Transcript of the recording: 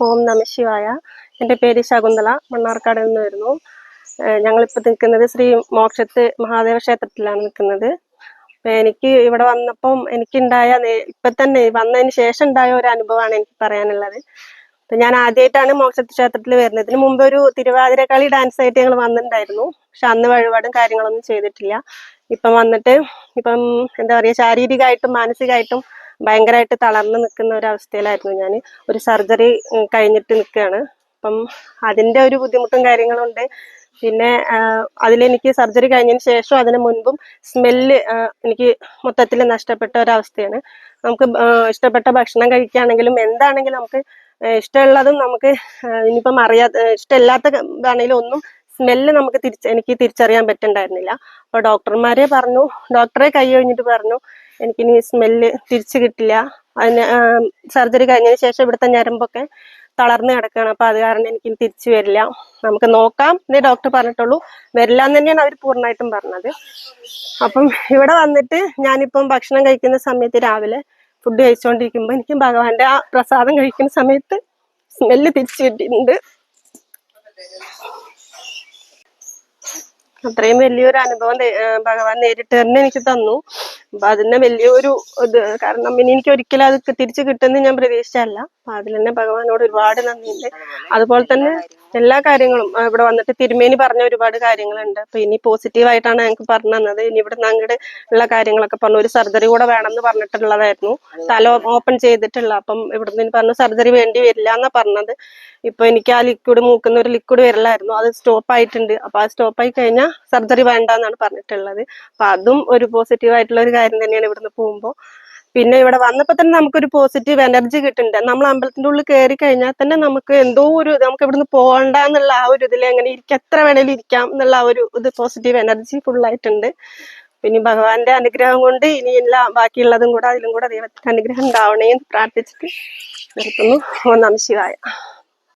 ഓം നമ ശിവായ. എന്റെ പേര് ശകുന്തള. മണ്ണാർക്കാട് നിന്ന് വരുന്നു. ഞങ്ങളിപ്പോൾ നിൽക്കുന്നത് ശ്രീ മോക്ഷത്ത് മഹാദേവ ക്ഷേത്രത്തിലാണ് നിൽക്കുന്നത്. അപ്പം എനിക്ക് ഇവിടെ വന്നപ്പം എനിക്കുണ്ടായ ഇപ്പം തന്നെ വന്നതിന് ശേഷം ഉണ്ടായ ഒരു അനുഭവമാണ് എനിക്ക് പറയാനുള്ളത്. അപ്പം ഞാൻ ആദ്യമായിട്ടാണ് മോക്ഷത്ത് ക്ഷേത്രത്തിൽ വരുന്നത്. ഇതിന് മുമ്പ് ഒരു തിരുവാതിര കളി ഡാൻസ് ആയിട്ട് ഞങ്ങൾ വന്നിട്ടുണ്ടായിരുന്നു. പക്ഷെ അന്ന് വഴിപാടും കാര്യങ്ങളൊന്നും ചെയ്തിട്ടില്ല. ഇപ്പം വന്നിട്ട് ഇപ്പം എന്താ പറയുക ശാരീരികമായിട്ടും മാനസികമായിട്ടും ഭയങ്കരമായിട്ട് തളർന്നു നിൽക്കുന്ന ഒരു അവസ്ഥയിലായിരുന്നു ഞാൻ ഒരു സർജറി കഴിഞ്ഞിട്ട് നിൽക്കുകയാണ് അപ്പം അതിന്റെ ഒരു ബുദ്ധിമുട്ടും കാര്യങ്ങളും ഉണ്ട്. പിന്നെ അതിലെനിക്ക് സർജറി കഴിഞ്ഞതിന് ശേഷം അതിന് മുൻപും സ്മെല്ല് എനിക്ക് മൊത്തത്തിൽ നഷ്ടപ്പെട്ട ഒരവസ്ഥയാണ്. നമുക്ക് ഇഷ്ടപ്പെട്ട ഭക്ഷണം കഴിക്കുകയാണെങ്കിലും എന്താണെങ്കിലും നമുക്ക് ഇഷ്ടമുള്ളതും നമുക്ക് ഇനിയിപ്പം അറിയാത്ത ഇഷ്ടമില്ലാത്ത ഇതാണെങ്കിലും ഒന്നും സ്മെല്ല് നമുക്ക് തിരിച്ച് എനിക്ക് തിരിച്ചറിയാൻ പറ്റുന്നുണ്ടായിരുന്നില്ല അപ്പോൾ ഡോക്ടർമാരെ പറഞ്ഞു ഡോക്ടറെ കൈ കഴിഞ്ഞിട്ട് പറഞ്ഞു എനിക്കിനി സ്മെല്ല് തിരിച്ചു കിട്ടില്ല. അതിന് സർജറി കഴിഞ്ഞതിന് ശേഷം ഇവിടുത്തെ ഞരമ്പൊക്കെ തളർന്നു കിടക്കുകയാണ്. അപ്പൊ അത് കാരണം എനിക്ക് തിരിച്ചു വരില്ല. നമുക്ക് നോക്കാം എന്നേ ഡോക്ടർ പറഞ്ഞിട്ടുള്ളൂ. വരില്ല എന്ന് തന്നെയാണ് അവർ പൂർണമായിട്ടും പറഞ്ഞത്. അപ്പം ഇവിടെ വന്നിട്ട് ഞാനിപ്പം ഭക്ഷണം കഴിക്കുന്ന സമയത്ത് രാവിലെ ഫുഡ് കഴിച്ചുകൊണ്ടിരിക്കുമ്പോൾ എനിക്ക് ഭഗവാന്റെ ആ പ്രസാദം കഴിക്കുന്ന സമയത്ത് സ്മെല്ല് തിരിച്ചു കിട്ടിയിട്ടുണ്ട്. അത്രയും വലിയൊരു അനുഭവം ഭഗവാൻ നേരിട്ട് തന്നെ എനിക്ക് തന്നു. അപ്പൊ അതിന്റെ വലിയൊരു ഇത് കാരണം ഇനി എനിക്ക് ഒരിക്കലും അത് തിരിച്ചു കിട്ടുമെന്ന് ഞാൻ പ്രതീക്ഷിച്ചല്ല അപ്പൊ അതിൽ തന്നെ ഭഗവാനോട് ഒരുപാട് നന്ദിയുണ്ട്. അതുപോലെ തന്നെ എല്ലാ കാര്യങ്ങളും ഇവിടെ വന്നിട്ട് തിരുമേനി പറഞ്ഞ ഒരുപാട് കാര്യങ്ങളുണ്ട്. അപ്പൊ ഇനി പോസിറ്റീവ് ആയിട്ടാണ് ഞങ്ങൾക്ക് പറഞ്ഞു തന്നത്. ഇനി ഇവിടെ അങ്ങോട്ട് ഉള്ള കാര്യങ്ങളൊക്കെ പറഞ്ഞു. ഒരു സർജറി കൂടെ വേണമെന്ന് പറഞ്ഞിട്ടുള്ളതായിരുന്നു. തല ഓപ്പൺ ചെയ്തിട്ടുള്ള. അപ്പം ഇവിടുന്ന് പറഞ്ഞു സർജറി വേണ്ടി വരില്ല എന്നാ പറഞ്ഞത്. ഇപ്പൊ എനിക്ക് ആ ലിക്വിഡ് മൂക്കുന്ന ഒരു ലിക്വിഡ് വരലായിരുന്നു അത് സ്റ്റോപ്പ് ആയിട്ടുണ്ട്. അപ്പൊ ആ സ്റ്റോപ്പ് ആയി കഴിഞ്ഞാൽ സർജറി വേണ്ട എന്നാണ് പറഞ്ഞിട്ടുള്ളത്. അപ്പൊ അതും ഒരു പോസിറ്റീവ് ആയിട്ടുള്ള ഒരു കാര്യം തന്നെയാണ് ഇവിടുന്ന് പോകുമ്പോൾ പിന്നെ ഇവിടെ വന്നപ്പോ തന്നെ നമുക്കൊരു പോസിറ്റീവ് എനർജി കിട്ടുന്നുണ്ട്. നമ്മൾ അമ്പലത്തിന്റെ ഉള്ളിൽ കയറി കഴിഞ്ഞാൽ തന്നെ നമുക്ക് എന്തോ ഒരു നമുക്ക് ഇവിടുന്ന് പോകണ്ട എന്നുള്ള ആ ഒരു ഇതിൽ എങ്ങനെ ഇരിക്കും എത്ര വേണേലും ഇരിക്കാം എന്നുള്ള ആ ഒരു ഇത് പോസിറ്റീവ് എനർജി ഫുൾ ആയിട്ടുണ്ട്. പിന്നെ ഭഗവാന്റെ അനുഗ്രഹം കൊണ്ട് ഇനി എല്ലാ ബാക്കിയുള്ളതും കൂടെ അതിലും കൂടെ ദൈവത്തിന്റെ അനുഗ്രഹം ഉണ്ടാവണേ എന്ന് പ്രാർത്ഥിച്ചിട്ട് നിർത്തുന്നു. ഓ നമ ശിവായ.